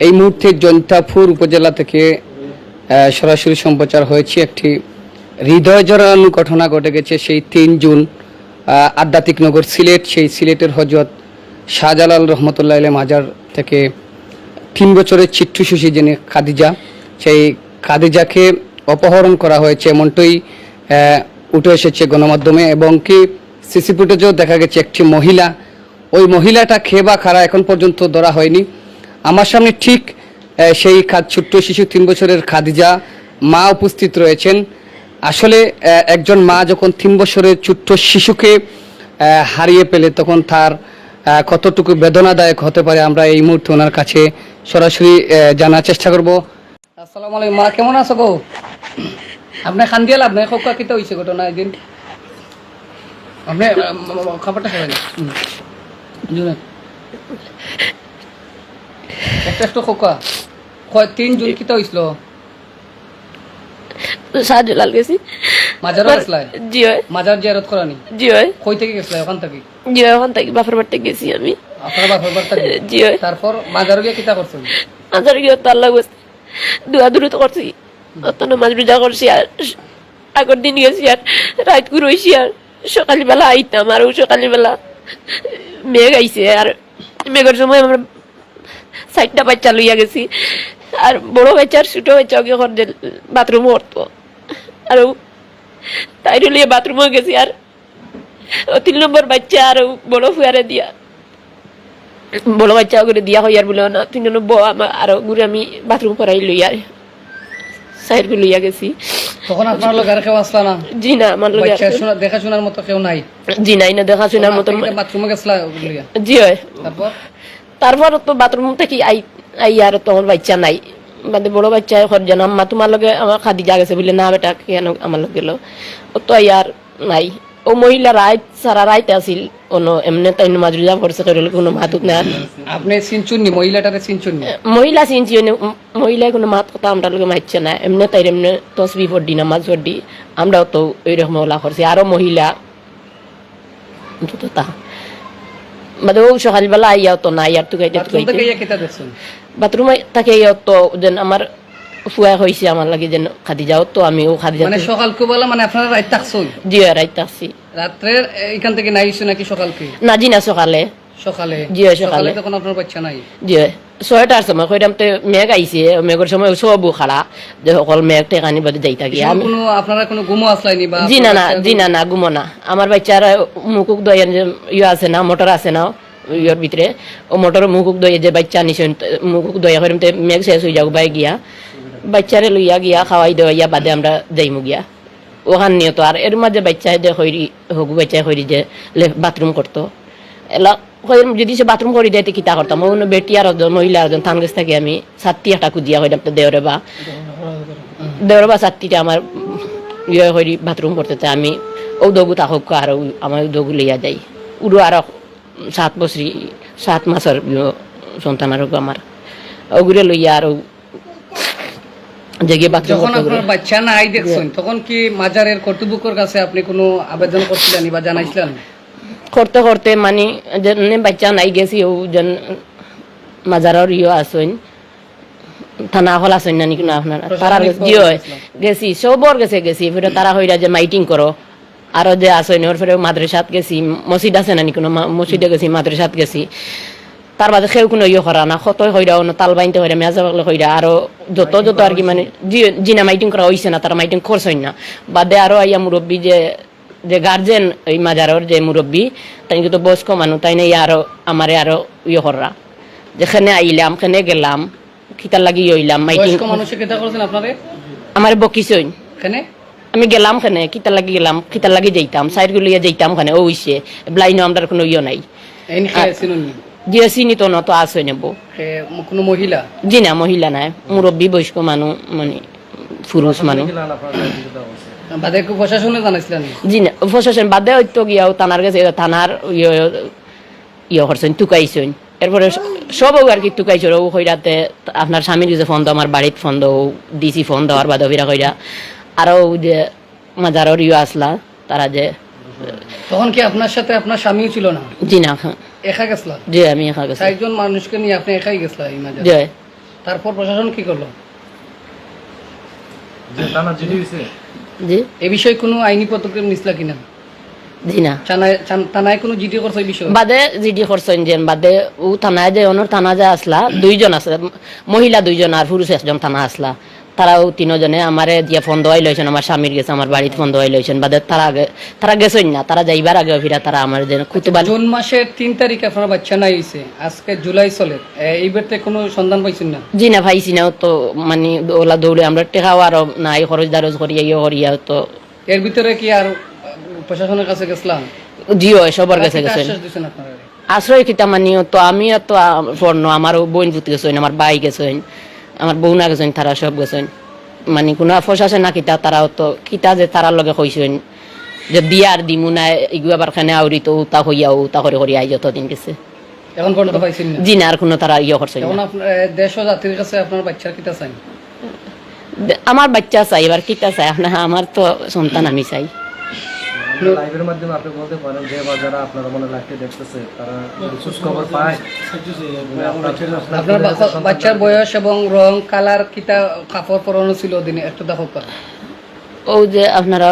এই মুহূর্তে জৈন্তাপুর উপজেলা থেকে সরাসরি সম্প্রচার হয়েছে একটি হৃদয় জড়ানো ঘটনা ঘটে গেছে সেই তিন জুন আধ্যাত্মিক নগর সিলেট। সেই সিলেটের হজরত শাহজালাল রহমতুল্লাহ মাজার থেকে তিন বছরের চিট্টু শিশু যিনি খাদিজা, সেই খাদিজাকে অপহরণ করা হয়েছে এমনটাই উঠে এসেছে গণমাধ্যমে এবং কি সিসি ফুটেজেও দেখা গেছে একটি মহিলা। ওই মহিলাটা খেয়ে বা খারা এখন পর্যন্ত ধরা হয়নি। আমার সামনে ঠিক সেই ছোট্ট শিশু তিন বছরের খাদিজা মা উপস্থিত রয়েছেন আসলে একজন মা যখন তিন বছরের ছোট্ট শিশুকে হারিয়ে পেলে তখন তার কতটুকু বেদনাদায়ক হতে পারে আমরা এই মুহূর্তে ওনার কাছে সরাসরি জানার চেষ্টা করব আসসালামু আলাইকুম মা কেমন আছো গো আপনি খান দিয়ে লাভ নাই খোকা হয়েছে ঘটনা একদিন আপনি খাবারটা খাবেন একটা একটু খোকা। কয় তিন জুন কিতা হয়েছিল শাহজালাল গেছি। মাজারও গেছলাই জি হয়। মাজার জিয়ারত করানি? জি হয়। কই থেকে গেছলাই ওখান থেকে? জি হয় ওখান থেকে বাপের বাড়িতে গেছি আমি। আপনার বাপের বাড়ি থেকে? জি হয়। তারপর মাজারও গিয়ে কিতা করছেন? আজার গিয়ে তার লাগবে দুয়া দূরে তো করছি অত নামাজ রোজা করছি আর আগের দিন গেছি আর রাত ঘুরইছি আর সকালবেলা আইতাম আর সকালবেলা মেঘ আইছে আর মেঘের সময় আমরা সাইডটা বাচ্চা লইয়া গেছি আর বড় বাচ্চা আর ছোট বাচ্চা ওকে এখন বাথরুম করতো আর তাই লিয়ে বাথরুমে গেছি আর ও তিন নম্বর বাচ্চা আর বড় ফুয়ারে দিয়া। বড় বাচ্চা করে দিয়া হইয়ার বলে না তিন জন বউ আমার আরও ঘুরে আমি বাথরুম করাই লইয়া সাইড করে লইয়া গেছি তখন আপনার লোক আর কেউ আসলা না? জি না আমার দেখাশোনার মতো কেউ নাই? জি নাই না দেখাশোনার মতন বাথরুমে গেছলা জি হয়। তারপর? তারপর তো বাথরুম থেকে আই আই আর তখন বাচ্চা নাই। বাদে বড় বাচ্চা ঘর জানা আম্মা তোমার লগে আমার খাদি জাগেছে বলে না বেটা কেন আমার লগে গেল ও তো আই আর নাই। ও মহিলা রাইত সারা রাইত আসিল কোনো এমনি তাই নামাজ রোজা করছে করে কোনো মাতুক না আপনি চিনচুননি? মহিলাটারে চিনচুননি? মহিলা চিনছি মহিলা কোনো মাত কথা আমরা লোকে মাইছে না এমনি তাই এমনি তসবি ফড্ডি নামাজ ফড্ডি আমরাও তো ওইরকম ওলা করছি আরও মহিলা তো তা মানে ও সকালবেলা আইয়া তো না ইয়ার তুকাইতে বাথরুম থেকে তুকাইতে ইয়া বাথরুমে তাকে ইয়া তো যেন আমার ফুয়া হয়েছে আমার লাগে যেন খাদি যাও তো আমি ও খাদি মানে সকাল কুবেলা মানে আপনারা রাত থাকছই জি রাইত থাকছি রাত্রে এখান থেকে নাইছো নাকি সকালকে না জি না সকালে সকালে জি, সকালে। তখন আপনার বাচ্চা নাই জি ছয়টার সময় কইরাম তো মেঘ আইছে মেঘের সময় সবু খাড়া যে সকল মেঘ টেকানি বাদে যাই থাকি আমি কোনো আপনারা কোনো গুমো আসলাইনি বা জি না না জি না না ঘুমো না আমার বাচ্চারা মুকুক যে ইয়ে আছে না মোটর আছে না ইয়ের ভিতরে ও মোটর মুকুক দইয়ে যে বাচ্চা নিছে মুকুক দইয়া করিম মেঘ শেষ হয়ে যাক বাই গিয়া বাচ্চারে লইয়া গিয়া খাওয়াই দেওয়া বাদে আমরা যাইমু গিয়া ওখান নিয়ে তো আর এর মাঝে বাচ্চা যে হইরি হগু বাচ্চা হইরি যে বাথরুম করতো এলা কইর যদি সে বাথরুম করি দেয় কিতা করতাম? ও বেটি আর মহিলা আর একজন থানগেছ থাকি আমি সাতটি একটা কুজিয়া হইলাম তো দেওরে বা দেওরে বা সাতটিতে আমার ইয়ে হইরি বাথরুম করতে চাই আমি। ও দগু তাহক আর আমার দগু লইয়া যাই। উড়ো আর সাত বছরি সাত মাসের সন্তান আর আমার। ওগুলো লইয়া আর জেগে বাথরুম করতে বাচ্চা নাই দেখছেন তখন কি মাজারের কর্তৃপক্ষের কাছে আপনি কোনো আবেদন করছিলেন বা জানাইছিলেন? করতে করতে মানে যেন বাচ্চা নাই গেছি ও যেন মাজারের ইয়ে আসইন থানা হল আসইন না নাকি না আপনার তারা জি গেছি সবর গেছে গেছি। ফিরে তারা হইরা যে মাইটিং করো আরও যে আসইন ওর ফিরে মাদ্রাসাত গেছি মসজিদ আছে না কোনো মসজিদে গেছি মাদ্রাসাত গেছি। তার বাদে সেও কোনো ইয়ে করা না কতই হইরা অন্য তাল বাইনতে হইরা মেজা বাগলে হইরা আরও যত যত আর কি মানে জিনা মাইটিং করা হইছে না তারা মাইটিং করছেন না। বাদে আরও আইয়া মুরব্বী যে যে গার্জেন এই মাজারর যে মুরব্বী তাই কিন্তু বয়স্ক মানুষ তাই নাই আরও আমারে আরও ইয়ে করা যেখানে আইলাম খানে গেলাম খিতার লাগি হইলাম মাইটিং আমার এখানে? আমি গেলাম খানে খিতার লাগি গেলাম খিতার লাগি যাইতাম সাইড গুলিয়ে যাইতাম খানে ও হইছে। ব্লাইনো আমরা কোনো ইয়ে নাই। দিয়ে চিনি তো নত আছে নেব। কোনো মহিলা? জি না মহিলা নাই মুরব্বী বয়স্ক মানুষ মানে পুরুষ মানুষ বাদে প্রশাসনে জানাইছিলেন? জি না প্রশাসন বাদে হয়তো গিয়াও থানার কাছে থানার ইয়ে ইয়ে করছেন টুকাইছেন। এরপরে সব আর কি টুকাইছে ও কইরাতে আপনার স্বামীর যে ফোন দাও আমার বাড়িত ফোন দাও ডিসি ফোন দেওয়ার বাদে ফিরা কইরা আরও যে মাজারর ইয়ে আসলা তারা যে তখন কি আপনার সাথে আপনার স্বামীও ছিল না? জি না একা গেছলা জি আমি একা গেছি। চারজন মানুষকে নিয়ে আপনি একাই গেছলা এই মাজারে? জি। তারপর প্রশাসন কি করল? যে জিডি জি। এ বিষয়ে কোনো আইনি পদক্ষেপ নিসলা কিনা? জি না। থানায় কোনো জিডি করছে এই বিষয়ে? বাদে জিডি করছেন যে বাদে ও থানায় যে অনর থানা আসলা দুইজন আছে মহিলা দুইজন আর পুরুষ একজন থানা আসলা। তারাও তিনজনে আমারে দিয়ে ফোন দেওয়াই লইছেন আমার স্বামীর গেছে আমার বাড়িতে ফোন দেওয়াই লইছেন। বাদে তারা আগে তারা গেছেন না তারা যাইবার আগে ফিরা তারা আমার যে কুতুবাল জুন মাসের তিন তারিখে আপনার বাচ্চা নাই হয়েছে আজকে জুলাই চলে। এইবারতে কোনো সন্ধান পাইছেন না? জি না ভাইছি না তো মানে ওলা দৌড়ে আমরা টেকাও আর নাই খরচ দারজ করিয়া ইয়ে করিয়া তো এর ভিতরে কি আর প্রশাসনের কাছে গেছিলাম? জিও সবার কাছে গেছেন। আশ্রয় কিতা মানি তো আমি তো পড়ন আমার বোন পুতি গেছেন আমার ভাই গেছেন। আমার বৌনা গেছেন তারা সব গেছেন। মানে কোনো ফসাছে না কিতা তারাও তো কিতা যে তারার লগে কইছেন যে বিয়ার দিমু না ইগু আবার খানে আউরি তো উতা হইয়া উতা করে করে আই যতদিন গেছে। এখন পর্যন্ত পাইছেন না? জি না আর কোনো তারা ইয়ে করছে এখন আপনার দেশ ও জাতির কাছে আপনার বাচ্চার কিতা চাই? আমার বাচ্চা চাই এবার কিতা চাই? আপনার আমার তো সন্তান আমি চাই। লাইভের মাধ্যমে আপনি বলতে পারেন যে বা যারা আপনারা মনে লাইভে দেখতেছে তারা খবর পায় আপনার- বাচ্চার বয়স এবং রং কালার কিতা কাপড় পরানো ছিল দিনে একটু দেখো ও যে আপনারা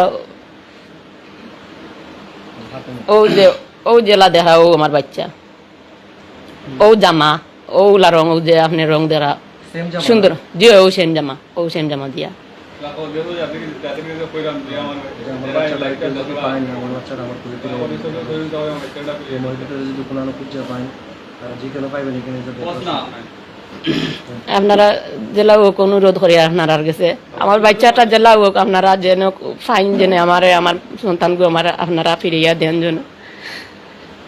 ও যে ও জেলা দেখা ও আমার বাচ্চা। ও জামা ও উলা রং ও যে আপনি রং দেখা সুন্দর। জি ও সেম জামা ও সেম জামা দিয়া। আপনারা। জেলা ওক অনুরোধ করি আপনারা গেছে আমার বাচ্চাটা জেলা ওক আপনারা যেন ফাইন জেনে আমার আমার সন্তানকে আমার আপনারা ফিরিয়া দেন যেন।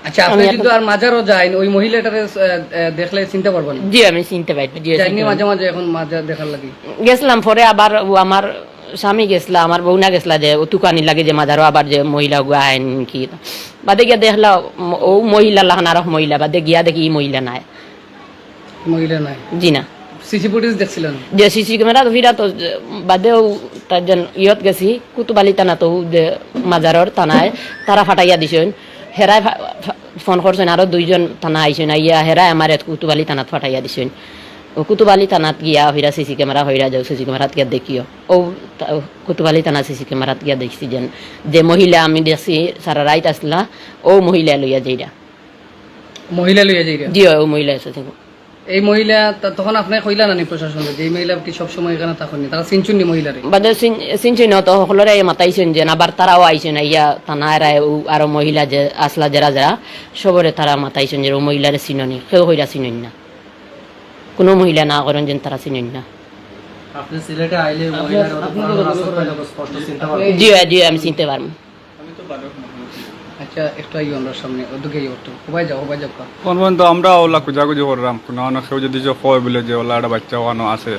আচ্ছা আপনি যদি আর মাজারও যাইন ওই মহিলাটারে দেখলে চিনতে পারবেন? জি আমি চিনতে পারি জি যাইনি মাঝে মাঝে এখন মাজার দেখার লাগি? গেছিলাম পরে আবার ও আমার স্বামী গেছিলা আমার বউনা গেছিলা যে ও তুকানি লাগে যে মাঝারও আবার যে মহিলা আইন কি। বাদে গিয়া দেখলা ও মহিলা লাহানার মহিলা বাদে গিয়া দেখি মহিলা নাই। মহিলা নাই? জি না। সিসি ফুটেজ দেখছিলেন? যে সিসি ক্যামেরা তো যে বাদেও তার যেন ইয়ত গেছি কুতুবালি টানা তো যে মাজারর টানায় তারা ফাটাইয়া দিছেন। হেরাই ফোন করছেন আরও দুইজন থানা আইছেন আইয়া হেরাই আমার কুতুবালি থানাত ফাটাইয়া দিছেন ও কুতুবালি থানাত গিয়া হইরা সিসি ক্যামেরা হইরা যাও সিসি ক্যামেরাত গিয়া দেখিও। ও কুতুবালি থানা সিসি ক্যামেরাত গিয়া দেখছি যেন। যে মহিলা আমি দেখছি সারা রাইত আসলা ও মহিলা লইয়া যাইরা মহিলা লইয়া যাই জি ও মহিলা এসেছে এই মহিলা তখন আপনি কইলা নানি প্রশাসনকে যে এই মহিলা কি সবসময় এখানে থাকেনি তারা চিনচুননি মহিলারে। বাদে চিনছি ন তো সকলরে মাতাইছেন যে আবার তারাও আইছেন ইয়া থানায় আরও মহিলা যে আসলা যারা যারা সবরে তারা মাতাইছেন যে ও মহিলারে চিননি কেউ হইরা চিনন না। কোনো মহিলা না করেন যেন তারা চিনন না। আপনি সিলেটে আইলে মহিলার জি জি আমি চিনতে পারব। একটু আমরা সামনে ওদিকে যাও সবাই যাও কোন পর্যন্ত আমরা ওলা খুঁজাখুঁজি করলাম। কোনো অন্য কেউ যদি যে কয় বলে যে ওলা একটা বাচ্চা ওখানে আছে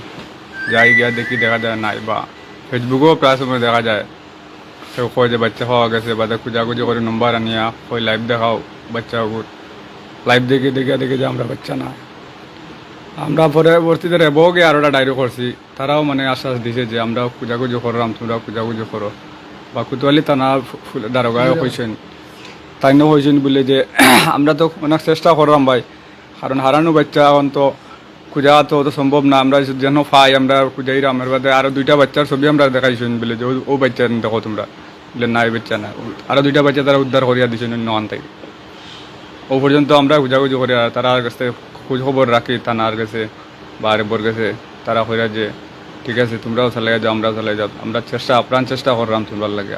যাই গিয়া দেখি দেখা যায় নাই বা ফেসবুকেও প্রায় সময় দেখা যায়। কেউ কয় যে বাচ্চা হওয়া গেছে বা খুঁজাখুঁজি করে নম্বর আনিয়া কই লাইভ দেখাও বাচ্চা ওগুর লাইভ দেখে দেখে দেখে যে আমরা বাচ্চা না আমরা পরবর্তীতে রেবও গিয়ে আরোটা ডায়েরি করছি। তারাও মানে আশ্বাস দিছে যে আমরা খুঁজাখুঁজি করলাম তোমরা খুঁজাখুঁজি করো। বা কুতুয়ালি থানা দারোগায় কইছেন তাইনও হয়েছেন বলে যে, আমরা তো অনেক চেষ্টা করলাম ভাই। কারণ হারানো বাচ্চা এখন তো খুঁজা তো অত সম্ভব না। আমরা যেন পাই, আমরা খুঁজাইরাম এর বাদে আরও দুইটা বাচ্চার ছবি আমরা দেখাইছেন বলে যে, ও- বাচ্চা দেখো তোমরা। বলে, না, এই বাচ্চা না। আরও দুইটা বাচ্চা তারা উদ্ধার করিয়া দিছেন অন্য আন থেকে ও পর্যন্ত আমরা খুঁজাখুঁজি করি আর তারা কাছে খোঁজ খবর রাখি, থানার কাছে বা আরেকবর কাছে। তারা কইরা যে, ঠিক আছে, তোমরাও চালাই যাও, আমরাও চালাই যাও। আমরা চেষ্টা আপ্রাণ চেষ্টা করলাম তোমরার লাগে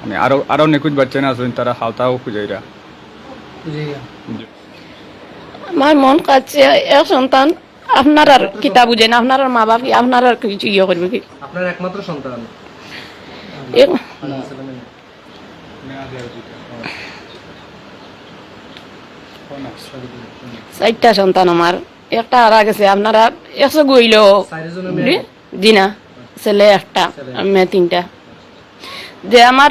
মানে আরও আরও নিখুঁজ বাচ্চা না আছেন তারা হাওতাও খুঁজাইরা। আমার মন কাছে এক সন্তান আপনার আর কিতা বুঝেন আপনার আর মা বাপ কি আপনার আর কিছু ইয়ে করবে কি? আপনার একমাত্র সন্তান? চারটা সন্তান আমার একটা হারা গেছে আপনারা একশো গইল। জি না ছেলে একটা মেয়ে তিনটা। যে আমার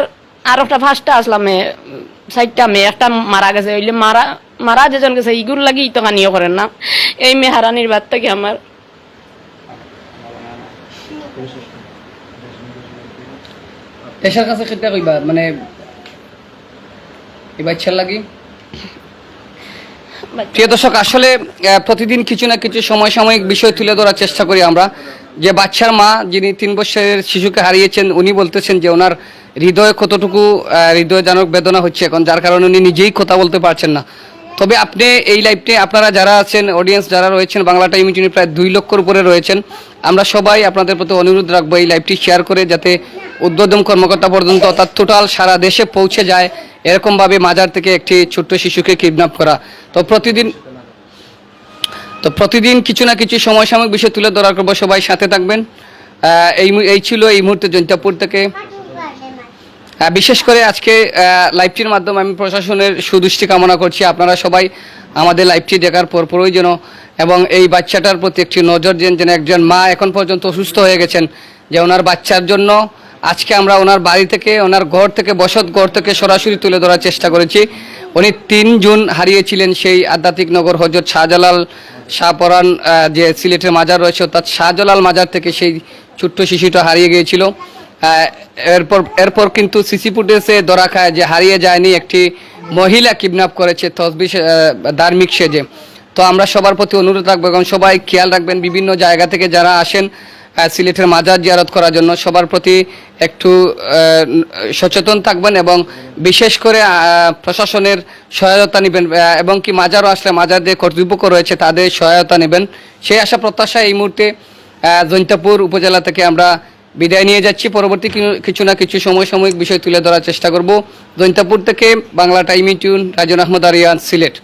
আর একটা ফার্স্টটা আসলাম মেয়ে চারটা মেয়ে একটা মারা গেছে ওইলে মারা মারা যেজন গেছে ইগুর লাগি তো কানিও করেন না। এই মেয়ে হারানির বাদ থেকে আমার? দেশের কাছে কেটে কইবা মানে এই বাচ্চার লাগি? প্রিয় দর্শক আসলে প্রতিদিন কিছু না কিছু সময় সাময়িক বিষয় তুলে ধরার চেষ্টা করি আমরা। যে বাচ্চার মা যিনি তিন বছরের শিশুকে হারিয়েছেন, উনি বলতেছেন যে ওনার হৃদয়ে কতটুকু হৃদয়জনক বেদনা হচ্ছে এখন, যার কারণে উনি নিজেই কথা বলতে পারছেন না। তবে আপনি এই লাইভটি আপনারা যারা আছেন অডিয়েন্স যারা রয়েছেন, বাংলা টাইম ইউনিটি প্রায় দুই লক্ষর উপরে রয়েছেন, আমরা সবাই আপনাদের প্রতি অনুরোধ রাখব এই লাইভটি শেয়ার করে, যাতে উদ্বোধন কর্মকর্তা পর্যন্ত অর্থাৎ টোটাল সারা দেশে পৌঁছে যায়, এরকমভাবে মাজার থেকে একটি ছোট্ট শিশুকে কিডন্যাপ করা। তো প্রতিদিন তো প্রতিদিন কিছু না কিছু সময় সাময়িক বিষয় তুলে ধরার করব। সবাই সাথে থাকবেন। এই এই ছিল এই মুহূর্তে জৈন্তাপুর থেকে। বিশেষ করে আজকে লাইভটির মাধ্যমে আমি প্রশাসনের সুদৃষ্টি কামনা করছি। আপনারা সবাই আমাদের লাইভটি দেখার পর পরই যেন এবং এই বাচ্চাটার প্রতি একটি নজর দেন যেন একজন মা এখন পর্যন্ত অসুস্থ হয়ে গেছেন। যে ওনার বাচ্চার জন্য আজকে আমরা ওনার বাড়ি থেকে, ওনার ঘর থেকে, বসত ঘর থেকে সরাসরি তুলে ধরার চেষ্টা করেছি। উনি তিন জুন হারিয়েছিলেন সেই আধ্যাত্মিক নগর হজরত শাহজালাল শাহপরান যে সিলেটের মাজার রয়েছে, অর্থাৎ শাহজালাল মাজার থেকে সেই ছোট্ট শিশুটা হারিয়ে গিয়েছিল। এরপর এরপর কিন্তু সিসি ফুটেজে ধরা খায় যে হারিয়ে যায়নি একটি মহিলা কিডন্যাপ করেছে তসবি ধার্মিক সেজে। তো আমরা সবার প্রতি অনুরোধ রাখব এবং সবাই খেয়াল রাখবেন, বিভিন্ন জায়গা থেকে যারা আসেন সিলেটের মাজার জিয়ারত করার জন্য সবার প্রতি একটু সচেতন থাকবেন এবং বিশেষ করে প্রশাসনের সহায়তা নেবেন এবং কি মাজারও আসলে মাজার যে কর্তৃপক্ষ রয়েছে তাদের সহায়তা নেবেন। সেই আশা প্রত্যাশা এই মুহূর্তে জৈন্তাপুর উপজেলা থেকে আমরা বিদায় নিয়ে যাচ্ছি। পরবর্তী কিছু না কিছু সময় সাময়িক বিষয় তুলে ধরার চেষ্টা করব। জৈন্তাপুর থেকে বাংলা টাইম টিউন, রাজন আহমদ আরিয়ান, সিলেট।